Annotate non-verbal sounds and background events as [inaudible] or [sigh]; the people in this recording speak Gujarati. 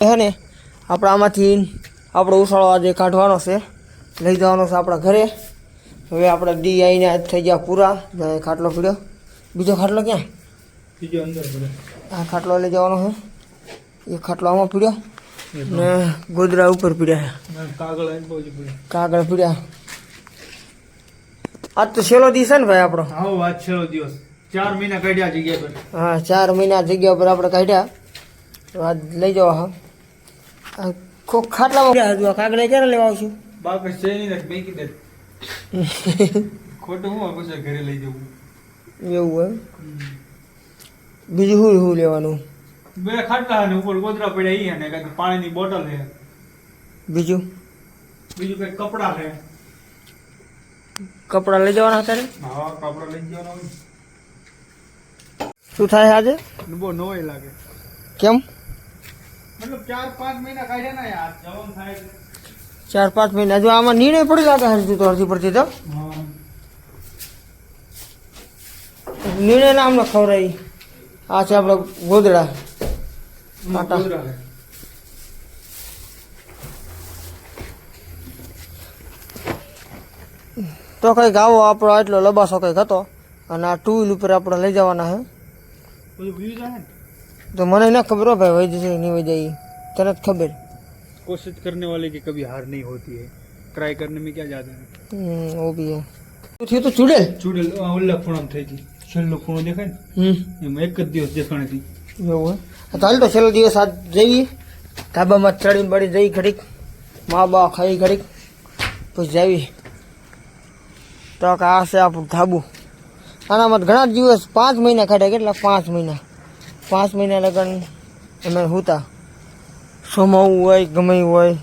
હે ને આપણે આમાંથી આપણો ઉછાળો આજે કાઢવાનો છે. લઈ જવાનો છે આપણા ઘરે. હવે આપણે ડી આવીને આજ થઈ ગયા પૂરા. જો અહીં ખાટલો પીડ્યો બીજો ખાટલો ક્યાં? બીજો અંદર પડે આ ખાટલો લઈ જવાનો છે. એ ખાટલો આમાં પીડ્યો ને ગોદરા ઉપર પીડ્યા છે. કાગળ આવીને બહુ જ પડે કાગળ પીડ્યા આજ તો છેલ્લો દિવસ છે ને ભાઈ આપણો. આવો વાત છેલ્લો દિવસ. ચાર મહિના કાઢ્યા જગ્યા પર. હા ચાર મહિના જગ્યા પર આપણે કાઢ્યા. તો આજ લઈ જવા હા. આ ખો- ખાટલામાં પડ્યા હજુ આ કાગળ ક્યારે લેવા આવશું? બાપે છે નહીં ને મેકી દે. [laughs] ખોટું હું પછી ઘરે લઈ જવું. એવું હોય બીજું શું શું લેવાનું? બે ખાટલા ને ઉપર ગોદરા પડ્યા ઈ અને કાંઈક પાણીની બોટલ છે. બીજું? બીજું કઈ કપડાં છે. કપડાં લઈ જવાના અત્યારે હા કપડાં લઈ જવાના હોય. શું થાય આજે? બહુ નવાઈ લાગે. કેમ? મતલબ ચાર પાંચ મહિના કાઢ્યા ને યાર જવાનું થાય ચાર પાંચ મહિના. જો આમાં નિર્ણય પડી લાગે હજુ તો અડધી પડતી તો. નિર્ણય ના અમને ખવડાવી આ છે આપણે ગોદડા. આટા. તો કંઈક આવો આપણો એટલો લબાસો કંઈક હતો. અને આ ટુ વ્હીલ ઉપર આપણે લઈ જવાના છે તો મને ના ખબર હો ભાઈ વહી જશે કે નહીં વહી જાય તરત ખબર कोशिश करने वाले की कभी हार नहीं होती है ट्राई करने में क्या जाता है હમ ઓ બી હે શું થયું તો ચૂડેલ ચૂડેલ આ ઓલા ખૂણામાં થઈ ગઈ છેલ્લો ખૂણો દેખાય હમ ને એમાં એક જ દિવસ દેખાણી હતી એવું હોય તો હાલ તો છેલ્લો દિવસ આજ જઈએ ધાબામાં ચડીને બળી જઈ ઘડીક મા બા ખાઈ ઘડીક પછી જાવી તો કે આ છે આપણું ધાબુ આનામાં તો ઘણા દિવસ પાંચ મહિના કાઢ્યા કેટલા પાંચ મહિના પાંચ મહિના લગન અમે હોતા. સોમાવું હોય ગમે હોય